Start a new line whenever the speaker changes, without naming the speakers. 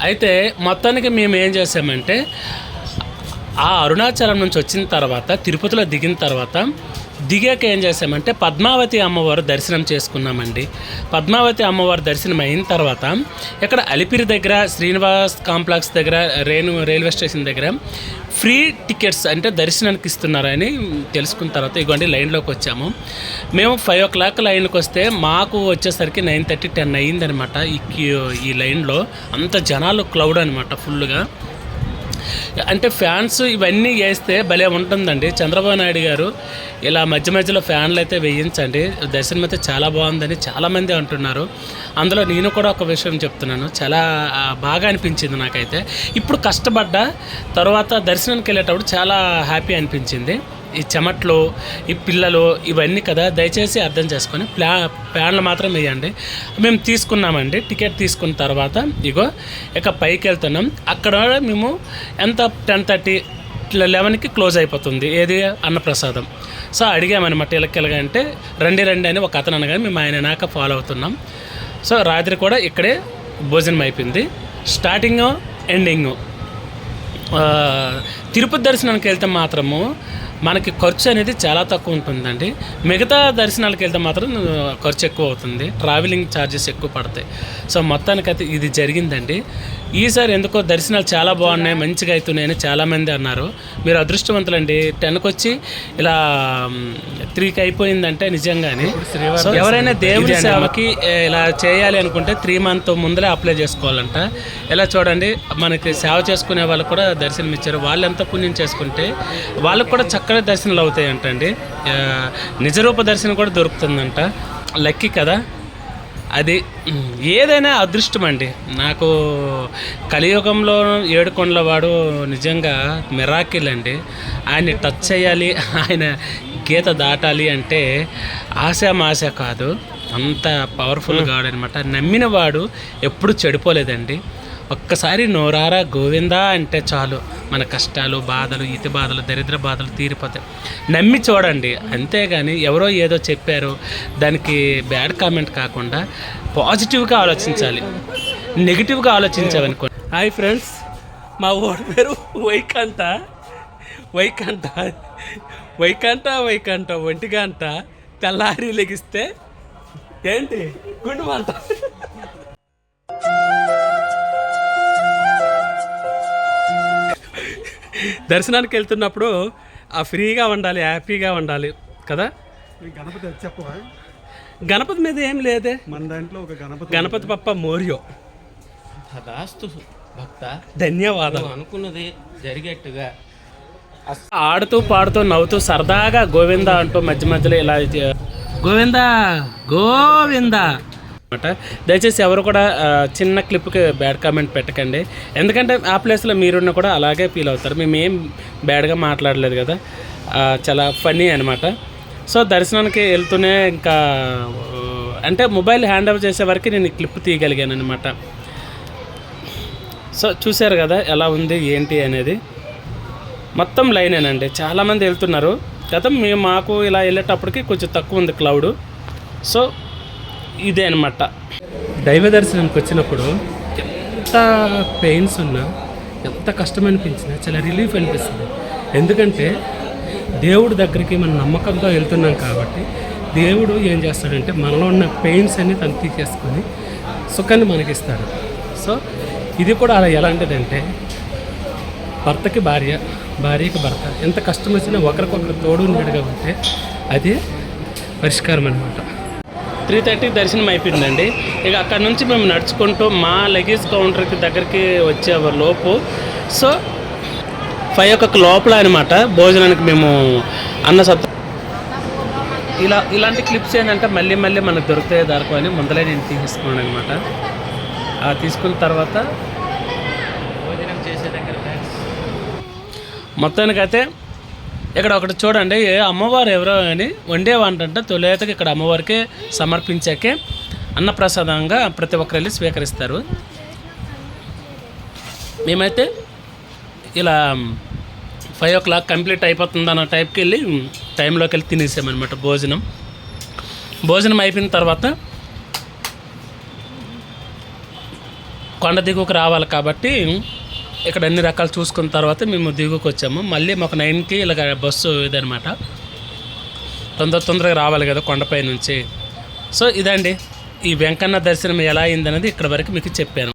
అయితే మొత్తానికి మేము ఏం చేసామంటే ఆ అరుణాచలం నుంచి వచ్చిన తర్వాత తిరుపతిలో దిగిన తర్వాత దిగాక ఏం చేసామంటే పద్మావతి అమ్మవారు దర్శనం చేసుకున్నామండి. పద్మావతి అమ్మవారు దర్శనం అయిన తర్వాత ఇక్కడ అలిపిరి దగ్గర శ్రీనివాస్ కాంప్లెక్స్ దగ్గర రేణు రైల్వే స్టేషన్ దగ్గర ఫ్రీ టికెట్స్ అంటే దర్శనానికి ఇస్తున్నారని తెలుసుకున్న తర్వాత ఇగోండి లైన్లోకి వచ్చాము. మేము ఫైవ్ ఓ క్లాక్ లైన్కి వస్తే మాకు వచ్చేసరికి నైన్ థర్టీ టెన్ అయ్యిందనమాట ఈ క్యూ- ఈ లైన్లో. అంత జనాలు క్లౌడ్ అనమాట ఫుల్గా అంటే ఫ్యాన్స్ ఇవన్నీ వేస్తే భలే ఉంటుందండి. చంద్రబాబు నాయుడు గారు ఇలా మధ్య మధ్యలో ఫ్యాన్లు అయితే వేయించండి. దర్శనం అయితే చాలా బాగుందని చాలామంది అంటున్నారు. అందులో నేను కూడా ఒక విషయం చెప్తున్నాను. చాలా బాగా అనిపించింది నాకైతే. ఇప్పుడు కష్టపడ్డా తర్వాత దర్శనానికి వెళ్ళేటప్పుడు చాలా హ్యాపీ అనిపించింది. ఈ చెమట్లు ఈ పిల్లలు ఇవన్నీ కదా దయచేసి అర్థం చేసుకొని ప్లా ప్లాన్లు మాత్రం వేయండి. మేము తీసుకున్నామండి. టికెట్ తీసుకున్న తర్వాత ఇగో ఇక పైకి వెళ్తున్నాం అక్కడ మేము ఎంత? టెన్ థర్టీ లెవెన్కి క్లోజ్ అయిపోతుంది. ఏది? అన్నప్రసాదం. సో అడిగామన్నమాట ఇలకెళ్ళగా అంటే రండి రండి అని ఒక అతను అనగానే మేము ఆయన నాక ఫాలో అవుతున్నాం. సో రాత్రి కూడా ఇక్కడే భోజనం అయిపోయింది. Starting ending. తిరుపతి దర్శనానికి వెళ్తే మాత్రము మనకి ఖర్చు అనేది చాలా తక్కువ ఉంటుందండి. మిగతా దర్శనాలకు వెళ్తే మాత్రం ఖర్చు ఎక్కువ అవుతుంది. ట్రావెలింగ్ ఛార్జెస్ ఎక్కువ పడతాయి. సో మొత్తానికైతే ఇది జరిగిందండి. ఈసారి ఎందుకో దర్శనాలు చాలా బాగున్నాయి మంచిగా అవుతున్నాయని చాలామంది అన్నారు. మీరు అదృష్టవంతులండి. టెన్కి వచ్చి ఇలా త్రీకి అయిపోయిందంటే నిజంగానే. ఎవరైనా దేవుడి సేవకి ఇలా చేయాలి అనుకుంటే త్రీ మంత్ ముందరే అప్లై చేసుకోవాలంట. ఇలా చూడండి మనకి సేవ చేసుకునే వాళ్ళు కూడా దర్శనం ఇచ్చారు. వాళ్ళు ఎంత పుణ్యం చేసుకుంటే వాళ్ళకు కూడా చక్కగా దర్శనాలు అవుతాయంటండి. నిజరూప దర్శనం కూడా దొరుకుతుందంట. లక్కీ కదా? అది ఏదైనా అదృష్టం అండి. నాకు కలియుగంలో ఏడుకొండల వాడు నిజంగా మిరాకిల్ అండి. ఆయన్ని టచ్ చేయాలి ఆయన గీత దాటాలి అంటే ఆశామాశ కాదు. అంత పవర్ఫుల్ గాడు అనమాట నమ్మిన వాడు ఎప్పుడు చెడిపోలేదండి. ఒక్కసారి నోరారా గోవిందా అంటే చాలు. మన కష్టాలు బాధలు ఇతి బాధలు దరిద్ర బాధలు తీరిపోతాయి. నమ్మి చూడండి. అంతేగాని ఎవరో ఏదో చెప్పారు. దానికి బ్యాడ్ కామెంట్ కాకుండా పాజిటివ్గా ఆలోచించాలి. నెగిటివ్గా ఆలోచించామనుకో హాయ్ ఫ్రెండ్స్ మా ఊరు పేరు వైకంఠ వైకంఠ వైకంఠ వైకాంత ఒంటిగా అంట తెల్లారి లెగిస్తే ఏంటి? గుండు దర్శనానికి వెళ్తున్నప్పుడు ఆ ఫ్రీగా ఉండాలి హ్యాపీగా ఉండాలి కదా?
గణపతి అది చెప్పవా?
గణపతి మీద ఏం లేదే.
మన దాంట్లో ఒక గణపతి
గణపతి పప్ప మోరియో.
తదాస్తు భక్త.
ధన్యవాదాలు.
అనుకున్నది జరిగేట్టుగా.
ఆడుతూ పాడుతూ నవ్వుతూ సరదాగా గోవింద అంటూ మధ్య మధ్యలో ఇలా గోవింద గోవింద. అనమాట దయచేసి ఎవరు కూడా చిన్న క్లిప్కి బ్యాడ్ కామెంట్ పెట్టకండి. ఎందుకంటే ఆ ప్లేస్లో మీరున్న కూడా అలాగే ఫీల్ అవుతారు. మేము ఏం బ్యాడ్గా మాట్లాడలేదు కదా. చాలా ఫన్నీ అనమాట సో దర్శనానికి వెళ్తూనే ఇంకా అంటే మొబైల్ హ్యాండ్ ఓవర్ చేసే వరకు నేను క్లిప్ తీయగలిగాను అనమాట సో చూశారు కదా ఎలా ఉంది ఏంటి అనేది. మొత్తం లైనేనండి. చాలామంది వెళ్తున్నారు. గతం మేము మాకు ఇలా వెళ్ళేటప్పటికి కొంచెం తక్కువ ఉంది క్లౌడ్. సో ఇదే అనమాట దైవ దర్శనానికి వచ్చినప్పుడు ఎంత పెయిన్స్ ఉన్నా ఎంత కష్టం అనిపించినా చాలా రిలీఫ్ అనిపిస్తుంది. ఎందుకంటే దేవుడి దగ్గరికి మనం నమ్మకంతో వెళ్తున్నాం కాబట్టి దేవుడు ఏం చేస్తాడంటే మనలో ఉన్న పెయిన్స్ అన్ని తను తీసేసుకొని సుఖాన్ని మనకిస్తాడు. సో ఇది కూడా అలా ఎలాంటిదంటే భర్తకి భార్య భార్యకి భర్త ఎంత కష్టం వచ్చినా ఒకరికొకరు తోడు నీడుగా ఉంటే అది పరిష్కారం అనమాట త్రీ థర్టీకి దర్శనం అయిపోయిందండి. ఇక అక్కడ నుంచి మేము నడుచుకుంటూ మా లగేజ్ కౌంటర్కి దగ్గరికి వచ్చే లోపు. సో ఫైవ్ o'clock లోపల అనమాట భోజనానికి మేము అన్న సత్ ఇలా ఇలాంటి క్లిప్స్ ఏంటంటే మళ్ళీ మళ్ళీ మనకు దొరుకుతాయి దొరకవు అని ముందలే నేను తీసుకున్నాను అనమాట ఆ తీసుకున్న తర్వాత
భోజనం చేసే దగ్గర
మొత్తానికైతే ఇక్కడ ఒకటి చూడండి అమ్మవారు ఎవరో అని వండే వంటంటే తొలేతకి ఇక్కడ అమ్మవారికి సమర్పించాకే అన్నప్రసాదంగా ప్రతి ఒక్కరు వెళ్ళి స్వీకరిస్తారు. మేమైతే ఇలా ఫైవ్ ఓ క్లాక్ కంప్లీట్ అయిపోతుంది అన్న టైప్కి వెళ్ళి టైంలోకి వెళ్ళి తినేసామన్నమాట భోజనం. భోజనం అయిపోయిన తర్వాత కొండ దిగువకు రావాలి కాబట్టి ఇక్కడ అన్ని రకాలు చూసుకున్న తర్వాత మేము దిగువకు వచ్చాము మళ్ళీ మాకు నైన్కి ఇలాగ బస్సు ఇదనమాట తొందర తొందరగా రావాలి కదా కొండపై నుంచి. సో ఇదండి. ఈ వెంకన్న దర్శనం ఎలా అయిందనేది ఇక్కడ వరకు మీకు చెప్పాను.